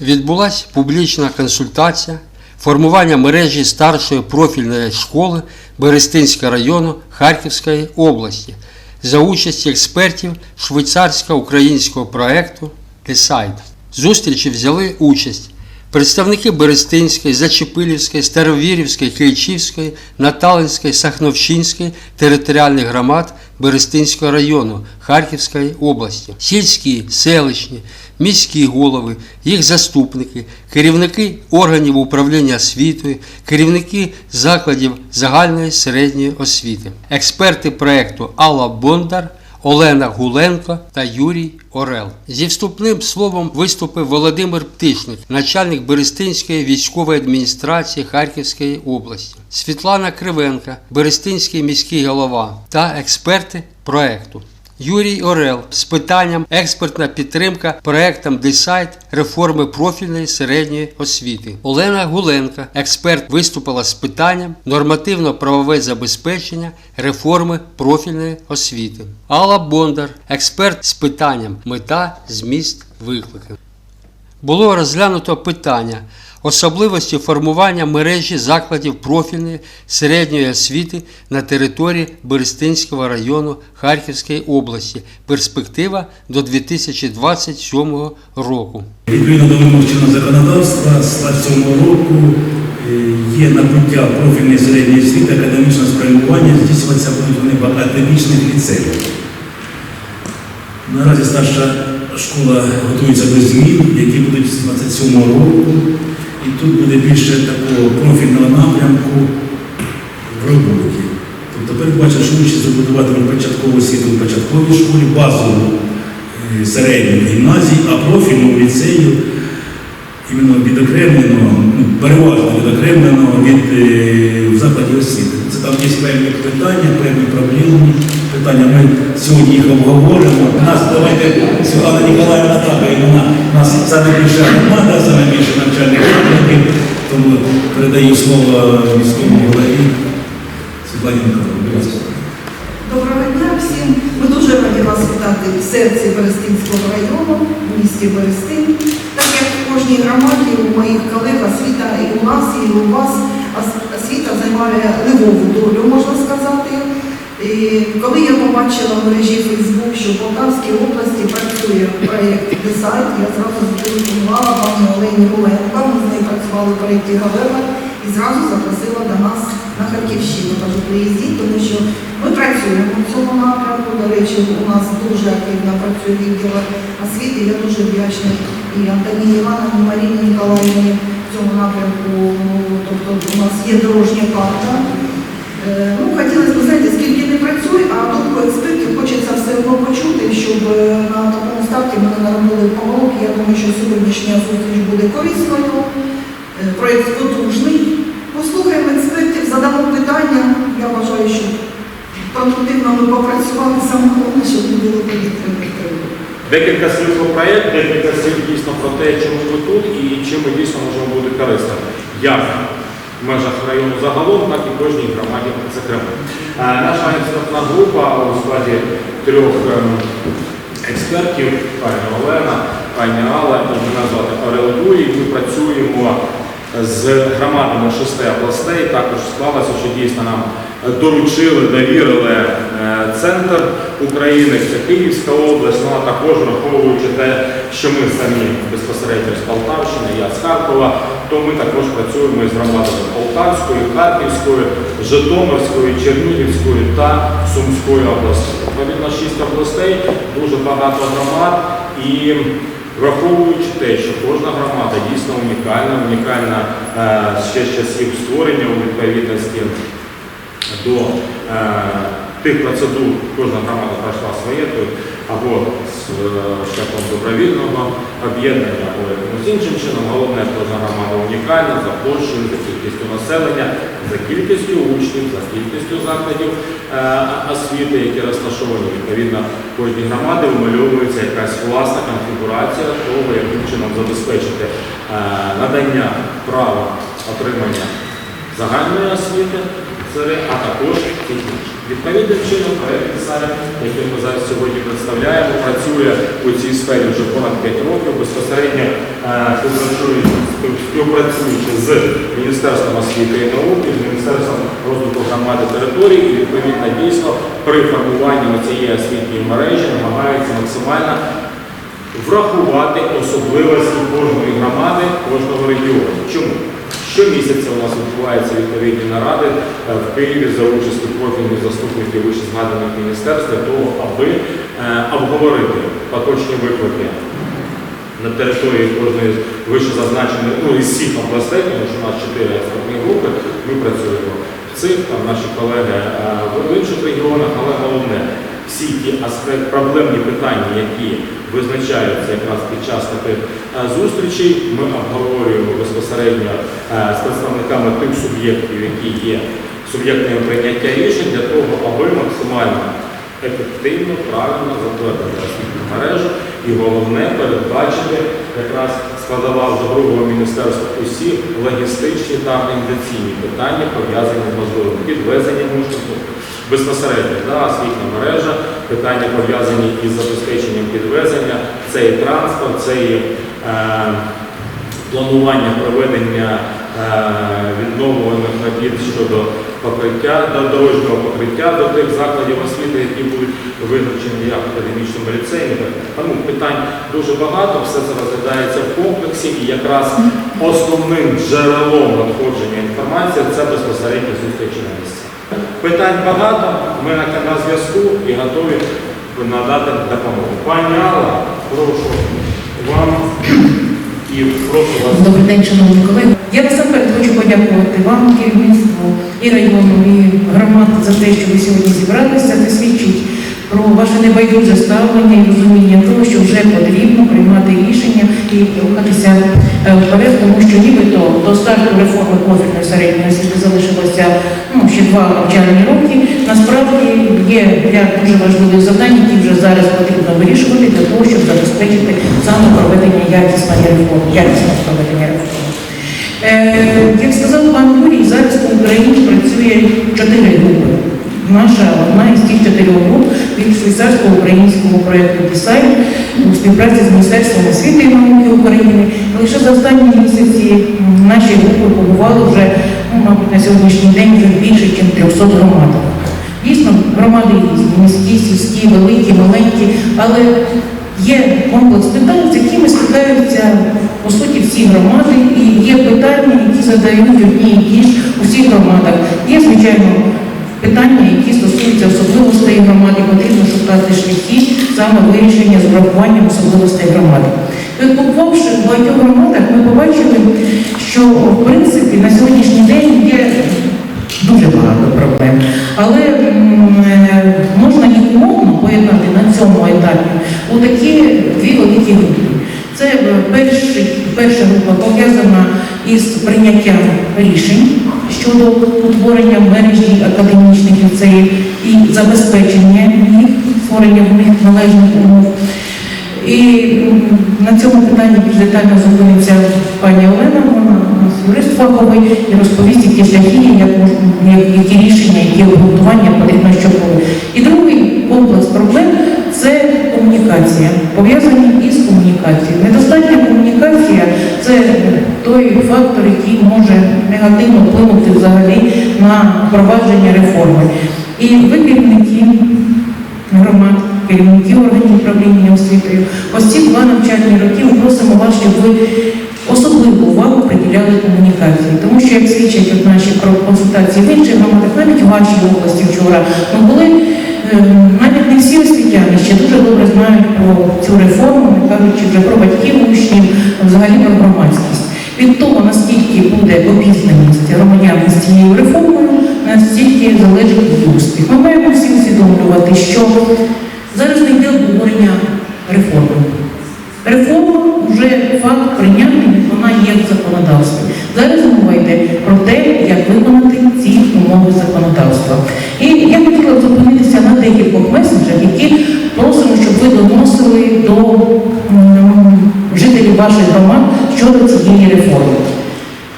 Відбулася публічна консультація формування мережі старшої профільної школи Берестинського району Харківської області за участі експертів швейцарсько-українського проєкту «Десайд». Зустрічі взяли участь представники Берестинської, Зачепилівської, Старовірівської, Київчівської, Наталинської, Сахновщинської територіальних громад Берестинського району Харківської області, сільські, селищні, міські голови, їх заступники, керівники органів управління освітою, керівники закладів загальної середньої освіти, експерти проєкту Алла Бондар. Олена Гуленко та Юрій Орел. Зі вступним словом виступив Володимир Птишник, начальник Берестинської військової адміністрації Харківської області, Світлана Кривенка, Берестинський міський голова та експерти проекту. Юрій Орел з питанням експертна підтримка проектам Десайт реформи профільної середньої освіти. Олена Гуленка, експерт, виступила з питанням нормативно-правове забезпечення реформи профільної освіти. Алла Бондар, експерт з питанням мета, зміст, виклики. Було розглянуто питання особливості формування мережі закладів профільної середньої освіти на території Берестинського району Харківської області. Перспектива до 2027 року. Відповідно до вимог законодавства з 27 року е, є набуття профільної середньої освіти, академічного спрямування здійснюватися будуть в академічних ліцеях. Наразі старша школа готується до змін, які будуть з 27 року. І тут буде більше такого профільного напрямку в роботі. Тобто передбачено, що учні забудуватимуть початкову освіту в початковій школі, базову е, середню гімназії, а профільну ліцею іменно відокремленого, ну, переважно відокремленого від е, в закладі освіти. Це там є певні питання, певні проблемні питання. Ми сьогодні їх обговоримо. Нас давайте Світлана Ніколаївна і вона нас саме більша громада, саме більше навчальних закладів, тому передаю слово міському голові Світлані ласка. Доброго дня всім. Ми дуже раді вас вітати в серці Берестинського району, в місті Берестин. Так як в кожній громаді у моїх колег освіта і у нас, і у вас освіта займає ливову долю, можна сказати. І коли я побачила в мережі Фейсбук, що в Полтавській області працює проєкт «Десайт», я зразу зателефонувала пані Олені Гуленко, ми з нею працювали в проєкті Галева і зразу запросила до нас на Харківщину. Кажу, приїздіть, тому що ми працюємо в цьому напрямку. До речі, у нас дуже активно працює відділ освіти. Я дуже вдячна і Антоніні Івановні, Маріні Ніколаївні в цьому напрямку. Ну, Тобто у нас є дорожня карта. Е, Ну, хотілося не працює, а думку експертів хочеться все одно почути, щоб е, на такому старті ми не наробили помилок. Я думаю, що сьогоднішня зустріч буде корисною. Е, Проєкт потужний. Послухаємо експертів, задамо питання. Я вважаю, що продуктивно ми попрацювали саме головне, щоб не було повітряних тривог. Декілька слів про проєкт, декілька слів дійсно про те, чому ми тут і чим ми дійсно можемо бути корисними. Як в межах району загалом, так і кожній громаді зокрема. Е, Наша експертна група у складі трьох ем, експертів, пані Олена, пані Алла і мене звати Орел Юрій. Ми працюємо з громадами шести областей. Також склалося, що дійсно нам доручили, довірили е, центр України, це Київська область, ну а також враховуючи те, що ми самі безпосередньо з Полтавщини, я з Харкова, то ми також працюємо із громадами Полтавської, Харківської, Житомирської, Чернігівської та Сумської областей. Відповідно, шість областей, дуже багато громад і Враховуючи те, що кожна громада дійсно унікальна, унікальна е, ще з часів створення у відповідності до е, тих процедур, кожна громада пройшла своє, або з е, шляхом добровільного об'єднання, або якимось іншим чином. Головне, кожна громада унікальна за площею, за кількістю населення, за кількістю учнів, за кількістю закладів е, освіти, які розташовані. Відповідно, кожній громаді вимальовується якась власна конфігурація того, яким чином забезпечити е, надання права отримання загальної освіти, офіцери, а також технічні. Відповідним чином проект Писаря, який ми зараз сьогодні представляємо, працює у цій сфері вже понад 5 років, безпосередньо е, співпрацюючи, з Міністерством освіти і науки, з Міністерством розвитку громади територій і відповідно дійсно при формуванні цієї освітньої мережі намагається максимально врахувати особливості кожної громади, кожного регіону. Чому? Щомісяця у нас відбуваються відповідні наради е, в Києві за участю профільних заступників вище згаданих міністерств для того, аби е, обговорити поточні виклики на території кожної з вище зазначеної, ну із всіх областей, тому що у нас чотири експертні групи, ми працюємо в цих, там наші колеги е, в інших регіонах, але головне, всі ті проблемні питання, які визначаються якраз під час таких е, зустрічей, ми обговорюємо безпосередньо е, з представниками тих суб'єктів, які є суб'єктами прийняття рішень для того, аби максимально ефективно, правильно затвердити освітню мережу. І головне передбачити якраз складова вже другого міністерства усі логістичні та організаційні питання пов'язані з можливим підвезенням учнів безпосередньо да, освітня мережа, питання пов'язані із забезпеченням підвезення, це і транспорт, це і е, планування проведення е, відновлюваних робіт щодо покриття до дорожнього покриття до тих закладів освіти, які будуть визначені як академічними ліцеями. Тому питань дуже багато, все це розглядається в комплексі, і якраз основним джерелом надходження інформації це безпосередньо зустрічі на місці. Питань багато, ми на, зв'язку і готові надати допомогу. Пані Алла, прошу вам і прошу вас. Добрий день, шановні колеги. Я насамперед хочу подякувати вам, керівництву і району, і громаду за те, що ви сьогодні зібралися. Це свідчить про ваше небайдуже ставлення і розуміння того, що вже потрібно приймати рішення і рухатися е, вперед, тому що нібито до старту реформи профільної середньої освіти залишилося ну, ще два навчальні роки. Насправді є ряд дуже важливих завдань, які вже зараз потрібно вирішувати для того, щоб забезпечити саме проведення якісної реформи, якісного проведення реформи. Е, як сказав пан Юрій, зараз по Україні працює чотири групи. Наша одна із тих чотирьох груп від швейцарсько-українського проєкту «Десайт» у співпраці з Міністерством освіти і науки України. Лише за останні місяці наші групи побували вже, ну, мабуть, на сьогоднішній день вже більше, ніж 300 громадах. Дійсно, громади різні, міські, сільські, великі, маленькі, але є комплекс питань, з якими стикаються по суті всі громади, і є питання, які задають одні і ті ж у громадах. Є, звичайно, питання, які стосуються особливостей громади, потрібно шукати шляхи саме вирішення з врахуванням особливостей громади. Побувавши в багатьох громадах, ми побачили, що в принципі на сьогоднішній день є дуже багато проблем. Але можна їх умовно поєднати на цьому етапі у такі дві великі групи. Це е, перший, перша група пов'язана із прийняттям рішень щодо утворення мережі академічних ліцеїв і забезпечення їх, створення в них належних умов. І на цьому питанні більш детально зупиниться пані Олена, вона у нас юрист фаховий, і розповість, які шляхи, як, які рішення, які обґрунтування потрібно, щоб. І другий комплекс проблем це комунікація, пов'язані із комунікацією. Недостатня комунікація той фактор, який може негативно вплинути взагалі на впровадження реформи. І ви керівники громад, керівників органів управління освітою. Ось ці два навчальні роки просимо вас, щоб ви особливу увагу приділяли комунікації. Тому що, як свідчать от наші консультації в інших громадах, навіть в вашій області вчора, ми були е, навіть не всі освітяни ще дуже добре знають про цю реформу, не кажучи вже про батьків учнів, взагалі про громадськість. Від того, наскільки буде обізнаність громадян з цією реформою, настільки залежить її успіх. Ми маємо всі усвідомлювати, що зараз не йде обговорення реформи. Реформа вже факт прийнятий, вона є в законодавстві. Зараз мова йде про те, як виконати ці умови законодавства. І я хотіла зупинитися на декількох меседжах, які просимо, щоб ви доносили до жителів ваших громад щодо цієї реформи?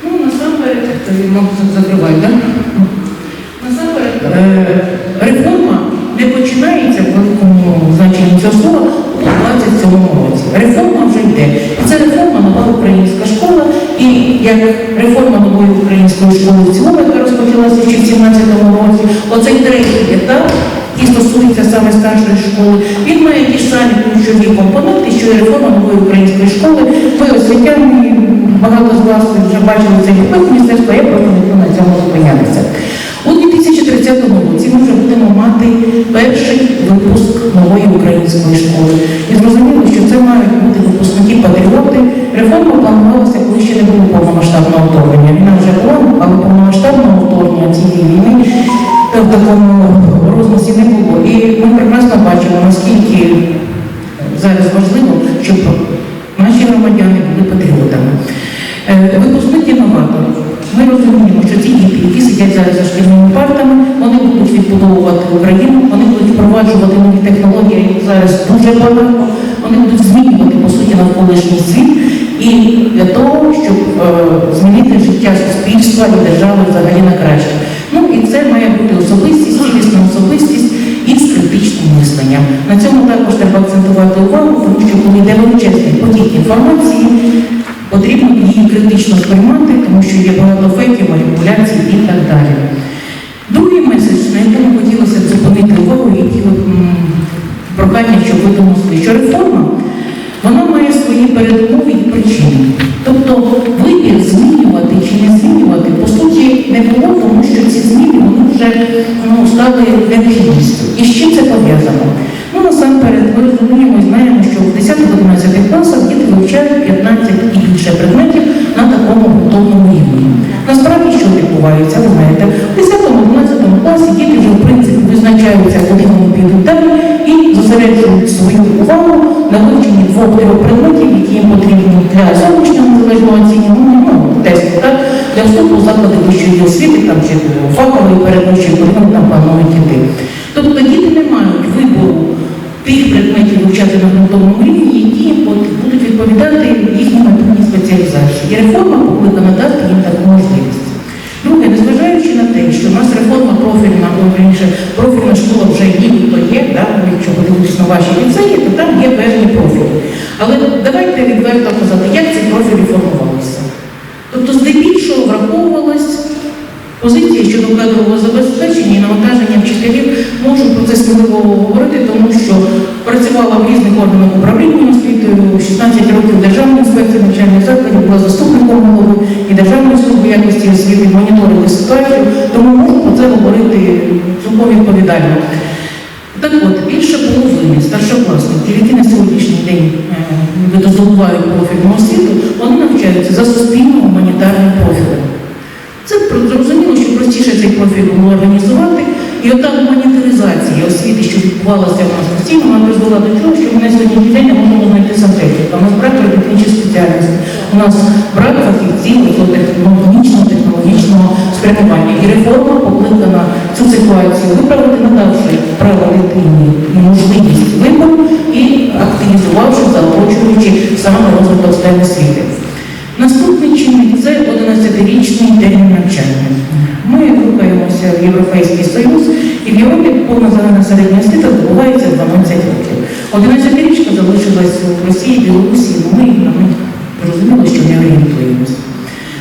Ну, насамперед, закривати, так? Насамперед, реформа не починається в великому значенні цього слова у 27 році. Реформа вже йде. І це реформа нова українська школа. І як реформа нової української школи в цілому, яка розпочалася ще в 17 році, оцей третій етап і стосується саме старшої школи, він має ті ж самі ключові компоненти, що і реформа нової української школи. Ми освітяни вже бачили цей документ міністерства, я просто не буду на цьому зупинятися. У 2030 році ми вже будемо мати перший випуск нової української школи. І зрозуміло, що це мають бути випускники патріоти. Реформа планувалася, коли ще не було повномасштабного вторгнення. Війна вже була, але повномасштабного вторгнення цієї війни в такому розмісі не було. І ми прекрасно бачимо, наскільки зараз важливо, щоб наші громадяни були патріотами. Е, Випускники новатор. Ми розуміємо, що ці діти, які сидять зараз за шкільними партами, вони будуть відбудовувати Україну, вони будуть впроваджувати нові технології, їх зараз дуже багато, вони будуть змінювати по суті навколишній світ і для того, щоб е, змінити життя суспільства і держави взагалі на краще. Ну і це має бути особистість, цілісна особистість із критичним мисленням. На цьому також треба акцентувати увагу, тому що коли йде величезний потік інформації, потрібно її критично сприймати, тому що є багато фейків, маніпуляцій і так далі. Другий меседж, на якому хотілося б зупинити увагу, які прохання, щоб ви донесли, що реформа вона має свої передумови і причини. Тобто вибір змінювати чи не змінювати, по суті, не було, тому що ці зміни вони вже ну, стали необхідністю. І з чим це пов'язано? Ну, насамперед, ми розуміємо і знаємо, що в 10-11 класах діти вивчають 15 і більше предметів на такому готовному рівні. Насправді, що відбувається, ви знаєте, в 10-11 класі діти вже в принципі визначаються, куди вони і зосереджують свою увагу на вивченні двох-трьох предметів, які їм потрібні для зовнішнього незалежного оцінювання, ну, тесту, так, для вступу в заклади вищої освіти, там, чи фахової передвищої, куди вони там планують іти. Тобто діти не мають вибору тих предметів вивчати на ґрунтовному рівні, які будуть відповідати їхній майбутній спеціалізації. І реформа покликана дати їм таку можливість. Друге, незважаючи на те, що в нас реформа профільна, ну, раніше профільна школа вже нібито є, да, якщо подивитися на ваші ліцеї, то там є певні профілі. Але давайте відверто казати, як ці профілі формувалися. Тобто, здебільшого враховувалась Позиції щодо кадрового забезпечення і навантаження вчителів можу про це сміливо говорити, тому що працювала в різних органах управління освітою, 16 років Державної інспекції навчальних закладів, була заступником голови і Державної служби якості освіти, моніторили ситуацію, тому можу про це говорити цілком відповідально. Так от, більше половини старшокласників, які на сьогоднішній день е, здобувають профільну освіту, вони навчаються за суспільно-гуманітарним профілем. Це зрозуміло, що простіше цей профіль було організувати. І ота гуманітаризація освіти, що відбувалася в нас постійно, вона призвела до того, що ми на сьогоднішній не можемо знайти сантехніка. У нас брак робітничої спеціальності, у нас брак фахівців технологічного, технологічного спрямування. І реформа покликана цю ситуацію виправити, надавши право дитині можливість вибору і активізувавши, заохочуючи саме розвиток освіти. Наступний чинник це 11-річний термін навчання. Ми рухаємося в Європейський Союз, і в Європі повна загальна середня освіта здобувається 12 років. 11-річка залишилась в Росії, Білорусі, ну ми на них зрозуміло, що не орієнтуємося.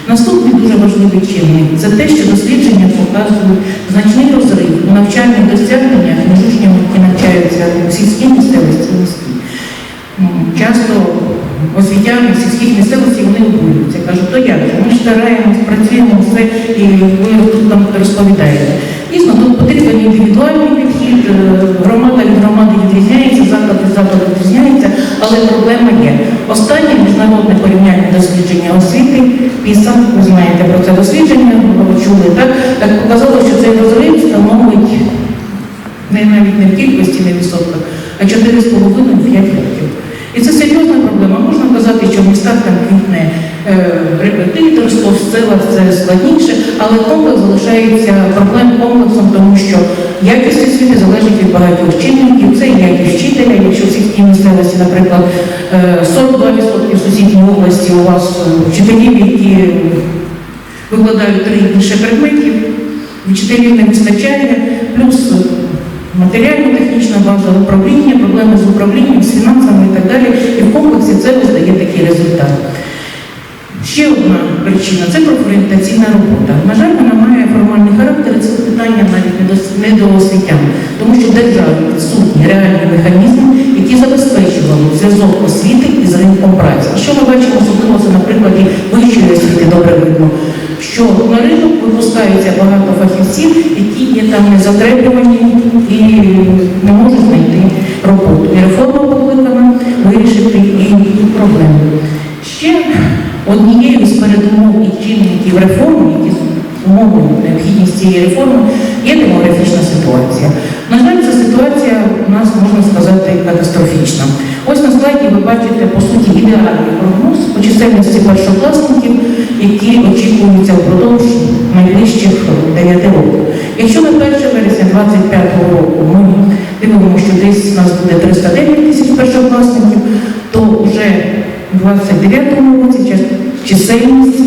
Наступний дуже важливий чинник це те, що дослідження показують значний розрив у навчальних досягненнях між учнями, які навчаються у сільській місцевості і міській. М, Часто освітяни в сільських місцевостей вони обурюються. Кажуть, то як? Ми ж стараємось, працюємо все, і ви тут нам розповідаєте. Дійсно, тут потрібен індивідуальний підхід, е, громада від громади відрізняється, заклад від закладу відрізняється, але проблема є. Останнє міжнародне порівняння дослідження освіти, ПІСА, ви знаєте про це дослідження, чули, так? Так показало, що цей розрив становить не навіть не в кількості, не в відсотках, а 4,5-5 років. І це серйозна проблема. Можна казати, квітне е, репетиторство, в селах це складніше, але комплекс залишається проблем комплексом, тому що якість освіти залежить від багатьох чинників. Це якість вчителя, якщо в сільській місцевості, наприклад, е, 42% в сусідній області у вас е, вчителів, які викладають три більше предметів, вчителів не вистачає, плюс матеріально-технічна база управління, проблеми з управлінням, з фінансами і так далі. І в комплексі це ось дає такий результат. Ще одна причина це профорієнтаційна робота. На жаль, вона має формальний характер, і це питання навіть не до, освітян, тому що державі відсутні реальні механізми, які забезпечували зв'язок освіти із ринком праці. Що ми бачимо, особливо це на прикладі вищої освіти добре видно, що на ринок випускаються багато фахівців, які є там не затребувані і не можуть знайти роботу. І реформа покликана вирішити і проблему. Ще однією з передумов і чинників реформи, які зумовлюють необхідність цієї реформи, є демографічна ситуація. На жаль, ця ситуація у нас можна сказати катастрофічна. Ось на слайді ви бачите по суті ідеальний прогноз по чисельності першокласників, які очікуються впродовж найближчих 9 років. Якщо на 1 вересня 2025 року ми дивимося, що десь у нас буде 309 тисяч першокласників, то вже у 29-му році чисельність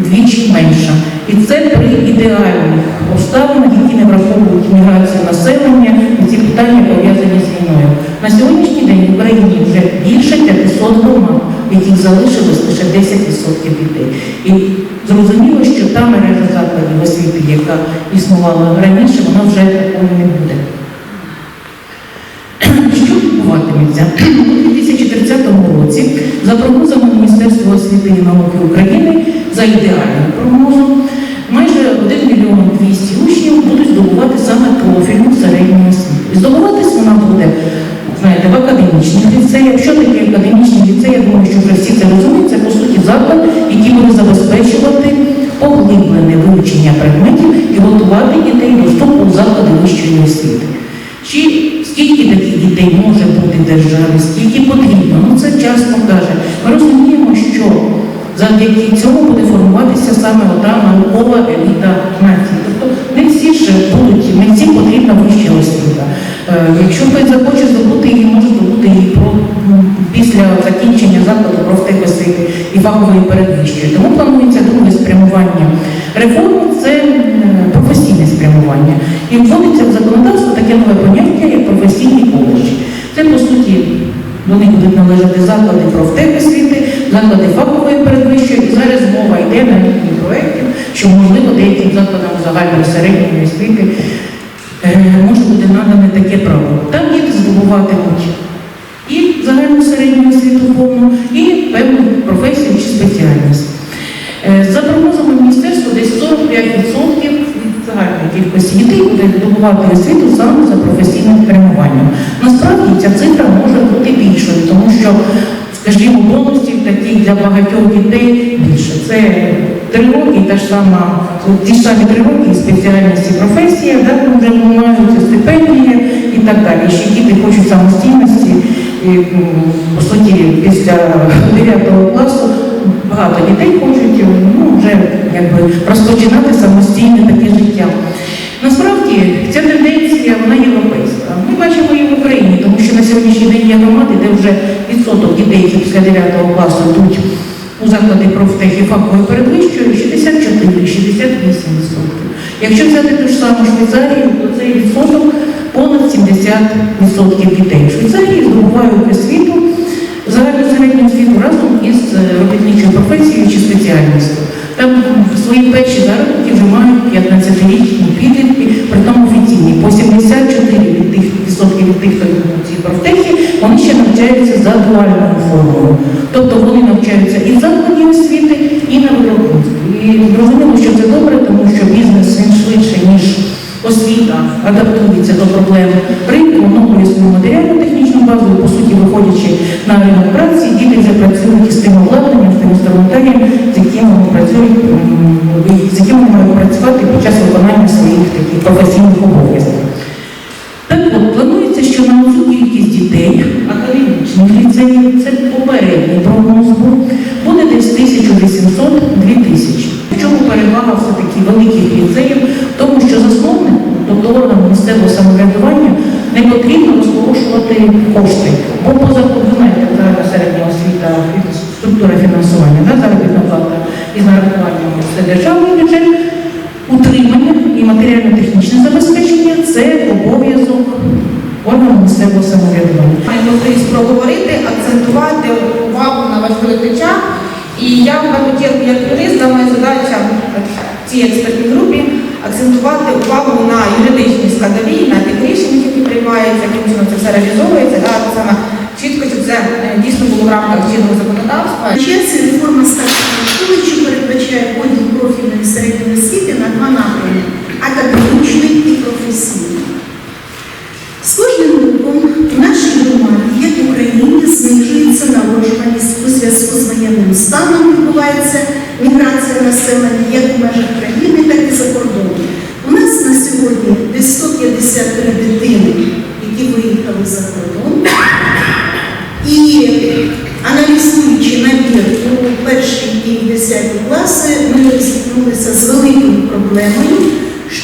вдвічі менша. І це при ідеальних обставинах, які не враховують міграцію населення і ці питання пов'язані з війною. На сьогоднішній день в Україні вже більше 500 громад, в яких залишилось лише 10% дітей. І зрозуміло, що та мережа закладів освіти, яка існувала раніше, вона вже такою не буде. Що відбуватиметься? У 2030 році, за прогнозами Міністерства освіти і науки України, за ідеальним прогнозом, майже 1 мільйон 200 учнів будуть здобувати саме профільну середню освіту. Здобуватись вона буде, знаєте, в академічних ліцеях. Що таке академічний ліцей? Я думаю, що вже всі це розуміють. Це по суті заклад, який буде забезпечувати поглиблене вивчення предметів і готувати дітей до вступу у заклади вищої освіти. Чи скільки таких дітей може бути в державі, скільки потрібно? Ну це час покаже. Ми розуміємо, що завдяки цьому буде формуватися саме ота наукова еліта нації. Тобто не всі ж будуть, не всім потрібна вища освіта. Е, Якщо хтось захоче здобути її, може здобути її про, після закінчення закладу профтехосвіти і фахової передвищої. Тому планується друге спрямування реформи це професійне спрямування. І вводиться в законодавство таке нове поняття, як професійні коледжі. Це по суті вони будуть належати заклади профтехосвіти, заклади фахової передвищої. І зараз мова йде на рівні проєктів, що можливо деяким закладам загальної середньої освіти е, може бути надане таке право. Там діти здобуватимуть і загальну середню освіту повну, і певну професію чи спеціальність. Е, За прогнозами міністерства, десь 45% від загальної кількості дітей буде здобувати освіту саме за професійним спрямуванням. Насправді ця цифра може бути більшою, тому що, скажімо, бонусів таких для багатьох дітей більше. Це три роки, та ж сама, ті ж самі три роки, і спеціальність професія, да, вже маються стипендії і так далі. Ще діти хочуть самостійності. І, по суті, після 9 класу багато дітей хочуть ну, вже якби розпочинати самостійне таке життя. Насправді ця тенденція вона європейська. Ми бачимо її в Україні, тому що на сьогоднішній день є громади, де вже відсоток дітей, які після 9 класу йдуть у заклади профтех і фахової передвищої 64-68%. Якщо взяти ту ж саму Швейцарію, то цей відсоток понад 70% дітей. В Швейцарії здобувають освіту, загальну середню освіту разом із е, робітничою професією чи спеціальністю. Там свої перші заробітки вже мають 15-річні підлітки, при тому офіційні. По 74 від тих від тих, хто йдуть у ці профтехи, вони ще навчаються за дуальною формою. Тобто вони навчаються і в закладі освіти, і на виробництві. І зрозуміло, що це добре, тому що бізнес він швидше, ніж освіта адаптується до проблем ринку, оновлює свою матеріальну технічну базу, по суті, виходячи на ринок праці, діти вже працюють із тим обладнанням, з тим інструментарієм, з яким вони працюють, з яким вони мають працювати під час виконання своїх таких професійних обов'язків. Так от, планується, що на цю кількість дітей академічних ліцеїв, це попередній прогноз буде десь 1800-2000. Перевага все-таки великих ліцеїв? Тому, що засновник, тобто орган місцевого самоврядування, не потрібно розпорошувати кошти. Бо поза знаєте, середня освіта, структура фінансування, да, заробітна плата із нарахуванням це державний бюджет, утримання і матеріально-технічне забезпечення це обов'язок органу місцевого самоврядування. Можливість проговорити, акцентувати увагу на важливих речах. І я першу чергу як юрист, моя задача в цій експертній групі акцентувати увагу на юридичній складові, на тих рішеннях, які приймаються, яким чином це все реалізовується, да, саме чітко, щоб це е, дійсно було в рамках чинного законодавства. Часі реформа старшої школи, що передбачає поділ профільної середньої освіти на два напрями академічний і професійний. З кожним нашій громаді, як в Україні, знижується народжуваність у зв'язку з воєнним станом, відбувається міграція населення як в межах країни, так і за кордоном. У нас на сьогодні десь 153 дитини, які виїхали за кордон. І аналізуючи набір у перші і десяті класи, ми зіткнулися з великою проблемою,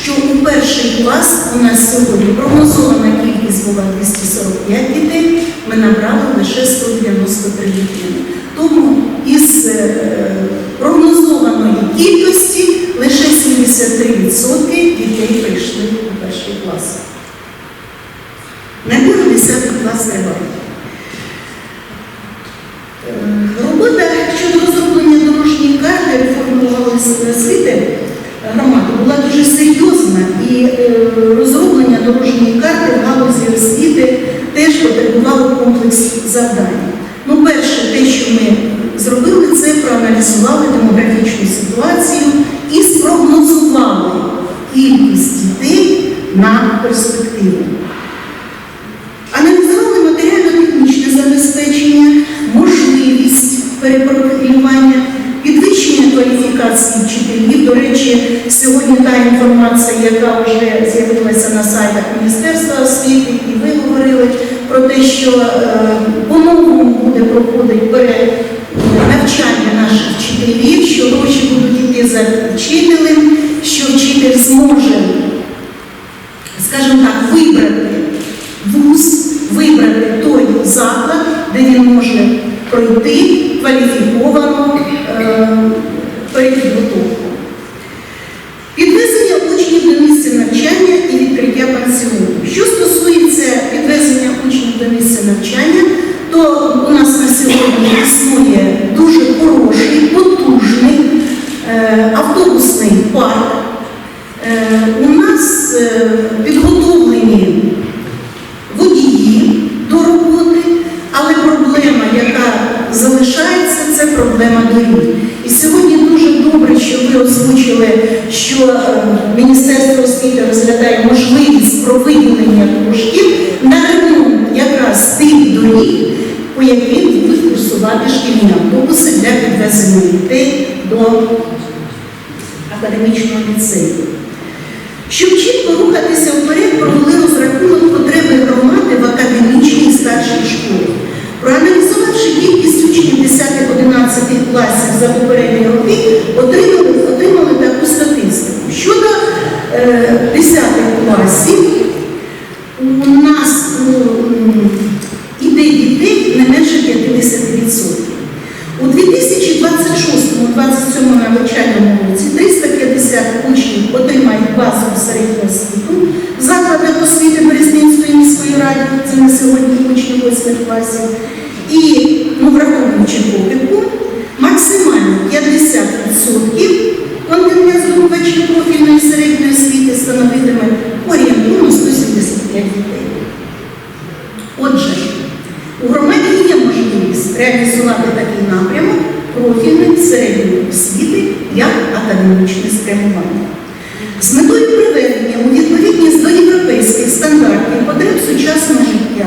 що у перший клас у нас сьогодні прогнозована кількість була 245 дітей, ми набрали лише 193 дитини. Тому із е, прогнозованої кількості лише 73% дітей прийшли у перший клас. Набір у 10 клас триває. Робота щодо розроблення дорожньої карти реформи галузі освіти громади була дуже серйозна і е, розроблення дорожньої карти в галузі освіти теж потребувало комплекс завдань. Ну, перше, те, що ми зробили, це проаналізували демографічну ситуацію і спрогнозували кількість дітей на перспективу. Аналізували матеріально-технічне забезпечення, можливість перепрофілювання, підвищення кваліфікації вчителів. До речі, сьогодні та інформація, яка вже з'явилася на сайтах Міністерства освіти, і ви говорили про те, що е, по-новому буде проходити перенавчання наших вчителів, що гроші будуть йти за вчителем, що вчитель зможе скажімо так, вибрати вуз, вибрати той заклад, де він може пройти кваліфіковану е, перепідготовку. Підвезення учнів до місця навчання і відкриття пансіону. Що стосується підвезення учнів до місця навчання, то у нас на сьогодні існує дуже хороший, потужний е, автобусний парк. Е, У нас е, підготовлені водії до роботи, але проблема, яка залишається, це проблема доріг. І сьогодні дуже добре, що ви озвучили, що е, Міністерство освіти розглядає можливість про виділення коштів на ремонт якраз тих доріг, по яким будуть курсувати шкільні автобуси для підвезення дітей до академічного ліцею. Щоб чітко рухатися вперед, провели розрахунок потреби громади в академічній старшій школі. Проаналізувавши кількість учнів 10-11 класів за попередні роки, отримали, отримали таку статистику. Щодо е, 10 класів, у нас м, іде дітей не менше 50%. У 2026-2027 навчальному році 350 учнів отримають базову середню освіту в закладах освіти Березнинської міської ради, це на сьогодні учні 8 класів. І, ну, враховуючи попитку, максимально 50% контингент здобувачів профільної середньої освіти становитиме орієнтовно 175 дітей. Отже, у громаді є можливість реалізувати такий напрямок профільної середньої освіти як академічне спрямування. З метою приведення у відповідність до європейських стандартів потреб сучасного життя,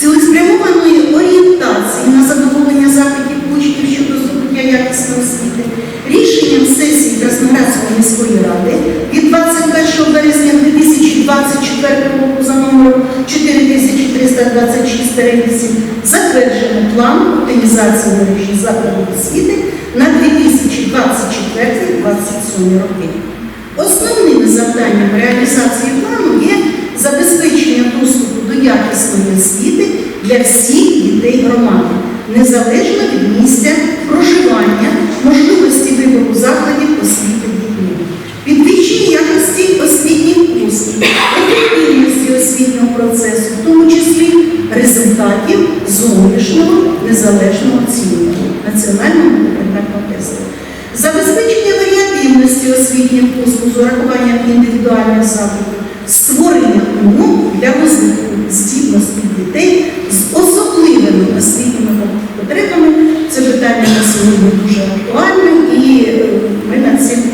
цілеспрямованої орієнтації на задоволення запитів учнів щодо здобуття якісної освіти, рішенням сесії Красноградської міської ради від 21 березня 2024 року за номером 4326-8 затверджено план оптимізації мережі закладів освіти на 2024-2027 роки. Основними завданнями реалізації плану є забезпечення доступу до якісної освіти для всіх дітей громади, незалежно від місця проживання, можливості вибору закладів освіти дітей, підвищення якості освітніх послуг, процесу, в тому числі результатів зовнішнього незалежного оцінювання національного інтернетного тесту. Забезпечення варіативності освітніх послуг з урахуванням індивідуальних заходів, створення умов для розвитку здібності дітей з особливими освітніми потребами. Це питання на сьогодні дуже актуальне і е, ми над цим.